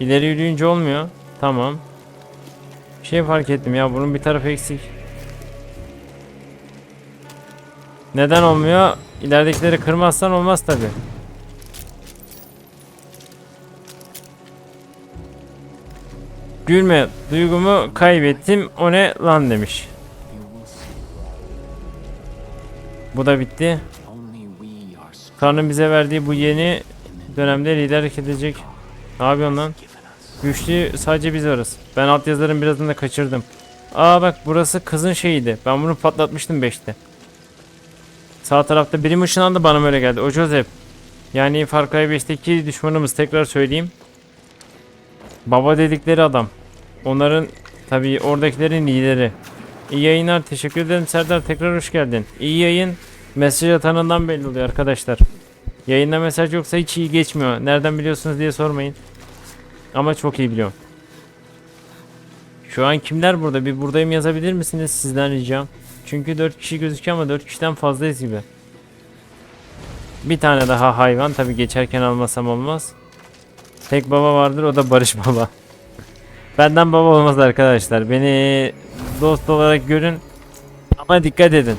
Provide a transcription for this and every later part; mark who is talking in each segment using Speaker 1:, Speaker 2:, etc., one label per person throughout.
Speaker 1: İleri yürüyünce olmuyor. Tamam. Bir şey fark ettim ya bunun bir tarafı eksik. Neden olmuyor? İleridekileri kırmazsan olmaz tabi. Gülme duygumu kaybettim o ne lan demiş. Bu da bitti. Tanrı'nın bize verdiği bu yeni dönemde liderlik edecek. Ne yapıyorsun lan? Güçlü sadece biz varız. Ben altyazıların birazını da kaçırdım. Aa bak burası kızın şeyiydi. Ben bunu patlatmıştım 5'te. Sağ tarafta birim ışınlandı bana öyle geldi. O Joseph. Yani Far Cry 5'teki düşmanımız tekrar söyleyeyim. Baba dedikleri adam. Onların tabii oradakilerin lideri. İyi yayınlar. Teşekkür ederim Serdar. Tekrar hoş geldin. İyi yayın. Mesaj atanından belli oluyor arkadaşlar. Yayında mesaj yoksa hiç iyi geçmiyor. Nereden biliyorsunuz diye sormayın. Ama çok iyi biliyorum. Şu an kimler burada? Bir buradayım yazabilir misiniz sizden ricam? Çünkü 4 kişi gözüküyor ama 4 kişiden fazlayız gibi. Bir tane daha hayvan tabi geçerken almasam olmaz. Tek baba vardır o da Barış baba. Benden baba olmaz arkadaşlar. Beni dost olarak görün. Ama dikkat edin.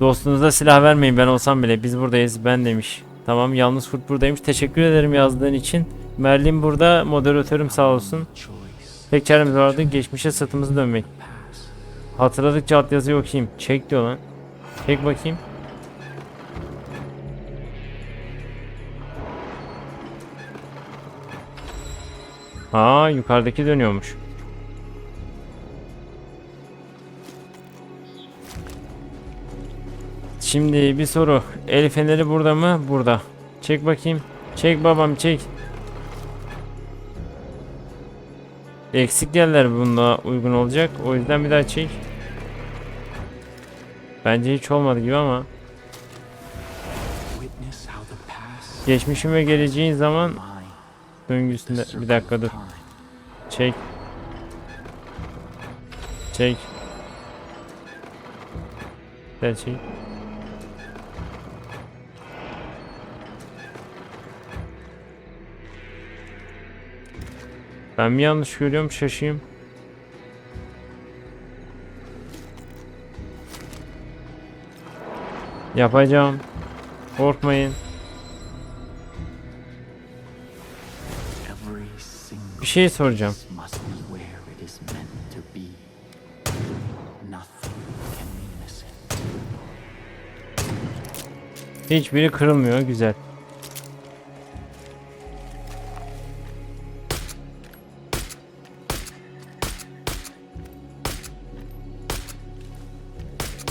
Speaker 1: Dostunuza silah vermeyin ben olsam bile. Biz buradayız ben demiş. Tamam yalnız kurt buradaymış. Teşekkür ederim yazdığın için. Merlin burada moderatörüm sağ olsun. Tek çaremiz vardı geçmişe sırtımızı dönmek. Hatırladıkça alt yazıyı okuyayım. Çek diyor lan. Çek bakayım. Aa yukarıdaki dönüyormuş. Şimdi bir soru. El feneri burada mı? Burada. Çek bakayım. Çek babam çek. Eksik yerler bunda uygun olacak. O yüzden bir daha çek. Bence hiç olmadı gibi ama. Geçmişin ve geleceğin zaman döngüsünde. Bir dakika dur. Çek. Çek. Gel Ben mi yanlış görüyorum şaşayım. Yapacağım. Korkmayın. Bir şey soracağım.
Speaker 2: piece must be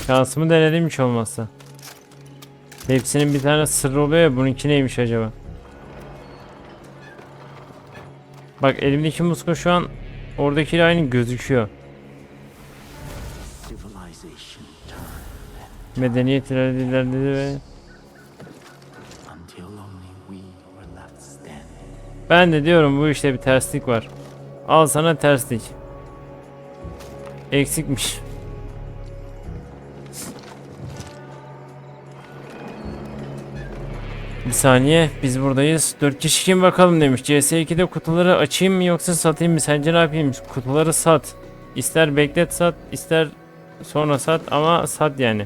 Speaker 1: Şansımı denedim hiç olmazsa. Hepsinin bir tane sırrı oluyor ya bununki neymiş acaba? Bak elimdeki muska şu an oradakiyle aynı gözüküyor. Medeniyet ilerledi ve. Ben de diyorum bu işte bir terslik var. Al sana terslik. Eksikmiş. Bir saniye biz buradayız. 4 kişi kim bakalım demiş. CS2'de kutuları açayım mı yoksa satayım mı? Sence ne yapayım? Kutuları sat. İster beklet sat, ister sonra sat ama sat yani.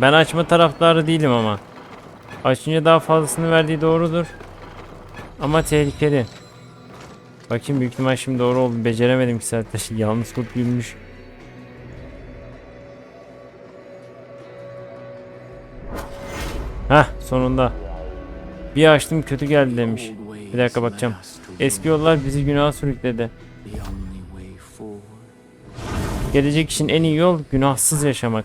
Speaker 1: Ben açma taraftarı değilim ama. Açınca daha fazlasını verdiği doğrudur. Ama tehlikeli. Bakayım büyük ihtimal şimdi doğru oldu. Beceremedim ki zaten. Yalnız kurt gülmüş. Sonunda. Bir açtım kötü geldi demiş. Bir dakika bakacağım. Eski yollar bizi günaha sürükledi. Gelecek için en iyi yol günahsız yaşamak.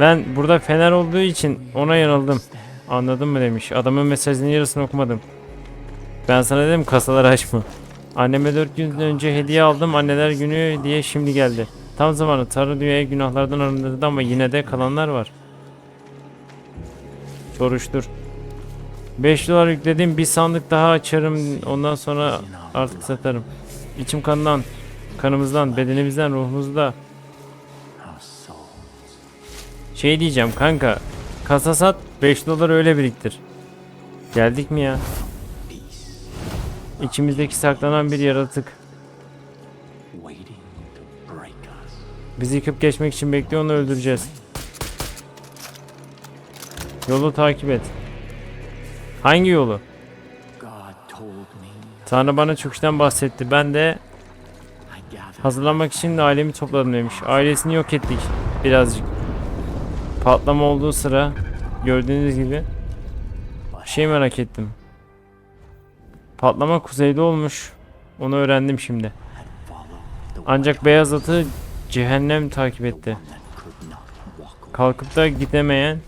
Speaker 1: Ben burada fener olduğu için ona yanıldım. Anladın mı demiş. Adamın mesajının yarısını okumadım. Ben sana dedim kasaları açma. Anneme 4 gün önce hediye aldım. Anneler günü diye şimdi geldi. Tam zamanı Tanrı dünyayı günahlardan arındırdı ama yine de kalanlar var. Soruştur. 5 dolar yükledim. Bir sandık daha açarım. Ondan sonra artık satarım. İçim kandan, kanımızdan, bedenimizden, ruhumuzda. Şey diyeceğim kanka. kasa sat 5 dolar öyle biriktir. Geldik mi ya? İçimizdeki saklanan bir yaratık. Bizi yıkıp geçmek için bekliyor onu öldüreceğiz. Yolu takip et. Hangi yolu? Tanrı bana çöküşten bahsetti. Ben de hazırlanmak için ailemi topladım demiş. Ailesini yok ettik birazcık. Patlama olduğu sıra gördüğünüz gibi şey merak ettim. Patlama kuzeyde olmuş. Onu öğrendim şimdi. Ancak beyaz atı cehennem takip etti. Kalkıp da gidemeyen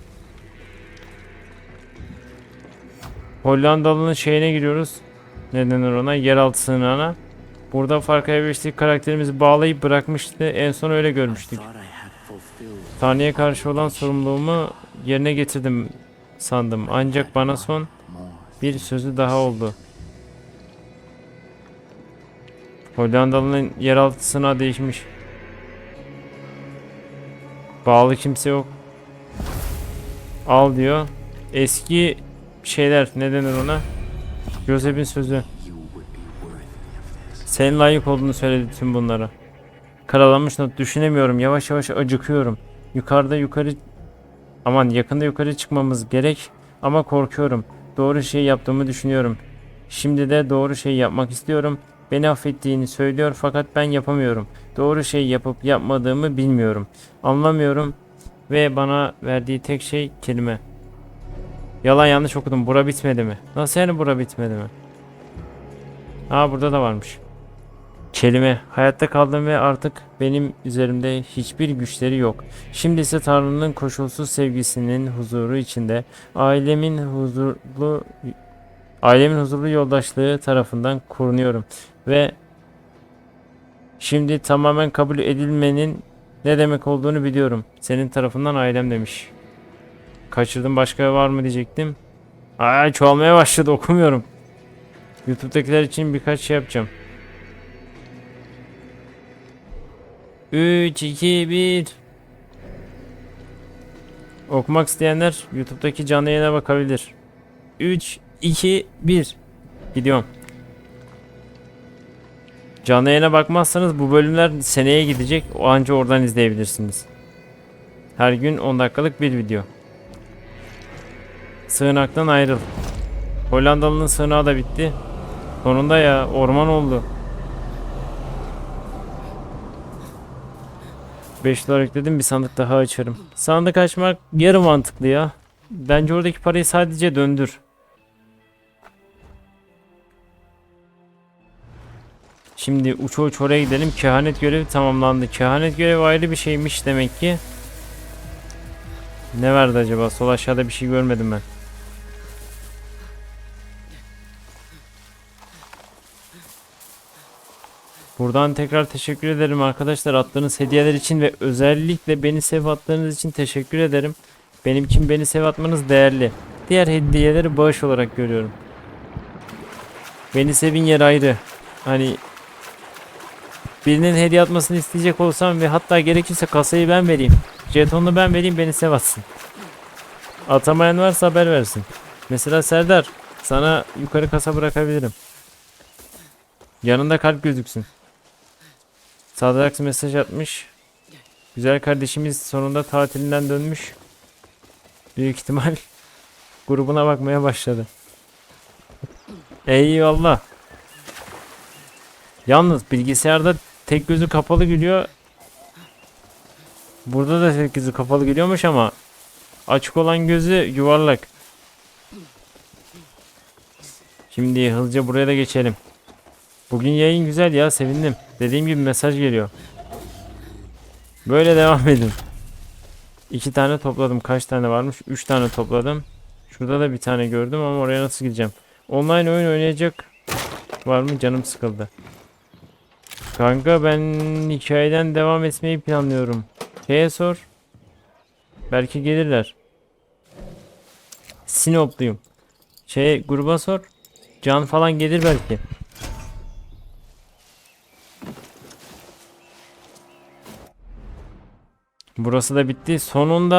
Speaker 1: Hollandalı'nın şeyine giriyoruz. Ne denir ona? Yeraltı sığınağına. Burada Farkaya Beşlik karakterimizi bağlayıp bırakmıştı. En son öyle görmüştük. Tanrı'ya karşı olan sorumluluğumu yerine getirdim sandım. Ancak bana son bir sözü daha oldu. Hollandalı'nın yeraltı sığınağı değişmiş. Bağlı kimse yok. Al diyor. Eski şeyler ne denir ona? Joseph'in sözü. Senin layık olduğunu söyledi tüm bunlara. Karalanmış not düşünemiyorum. Yavaş yavaş acıkıyorum. Yukarıda yukarı aman yakında yukarı çıkmamız gerek ama korkuyorum. Doğru şeyi yaptığımı düşünüyorum. Şimdi de doğru şeyi yapmak istiyorum. Beni affettiğini söylüyor fakat ben yapamıyorum. Doğru şeyi yapıp yapmadığımı bilmiyorum. Anlamıyorum ve bana verdiği tek şey kelime. Yalan yanlış okudum. Bura bitmedi mi? Nasıl yani bura bitmedi mi? Aa burada da varmış. Kelime. Hayatta kaldım ve artık benim üzerimde hiçbir güçleri yok. Şimdi ise Tanrı'nın koşulsuz sevgisinin huzuru içinde ailemin huzurlu ailemin huzurlu yoldaşlığı tarafından korunuyorum ve şimdi tamamen kabul edilmenin ne demek olduğunu biliyorum. Senin tarafından ailem demiş. Kaçırdım başka var mı diyecektim. Ay çoğalmaya başladı okumuyorum. YouTube'dakiler için birkaç şey yapacağım. 3, 2, 1 Okumak isteyenler YouTube'daki canlı yayına bakabilir. 3, 2, 1 Gidiyorum. Canlı yayına bakmazsanız bu bölümler seneye gidecek. O anca oradan izleyebilirsiniz. Her gün 10 dakikalık bir video. Sığınaktan ayrıl. Hollandalı'nın sığınağı da bitti. Sonunda ya orman oldu. 5 dolar ekledim bir sandık daha açarım. Sandık açmak yarı mantıklı ya. Bence oradaki parayı sadece döndür. Şimdi uç uç oraya gidelim. Kehanet görevi tamamlandı. Kehanet görevi ayrı bir şeymiş demek ki. Ne verdi acaba? Sol aşağıda bir şey görmedim ben. Buradan tekrar teşekkür ederim arkadaşlar attığınız hediyeler için ve özellikle beni sev attığınız için teşekkür ederim. Benim için beni sev atmanız değerli. Diğer hediyeleri bağış olarak görüyorum. Beni sevin yer ayrı. Hani birinin hediye atmasını isteyecek olsam ve hatta gerekirse kasayı ben vereyim. Jetonunu ben vereyim beni sev atsın. Atamayan varsa haber versin. Mesela Serdar sana yukarı kasa bırakabilirim. Yanında kalp gözüksün. Sadrax mesaj atmış. Güzel kardeşimiz sonunda tatilinden dönmüş. Büyük ihtimal grubuna bakmaya başladı. Eyvallah. Yalnız bilgisayarda tek gözü kapalı gülüyor. Burada da tek gözü kapalı geliyormuş ama açık olan gözü yuvarlak. Şimdi hızlıca buraya da geçelim. Bugün yayın güzel ya sevindim. Dediğim gibi mesaj geliyor. Böyle devam edin. İki tane topladım. Kaç tane varmış? Üç tane topladım. Şurada da bir tane gördüm ama oraya nasıl gideceğim? Online oyun oynayacak var mı? Canım sıkıldı. Kanka ben hikayeden devam etmeyi planlıyorum. Şeye sor. Belki gelirler. Sinopluyum. Şey gruba sor. Can falan gelir belki. Burası da bitti. Sonunda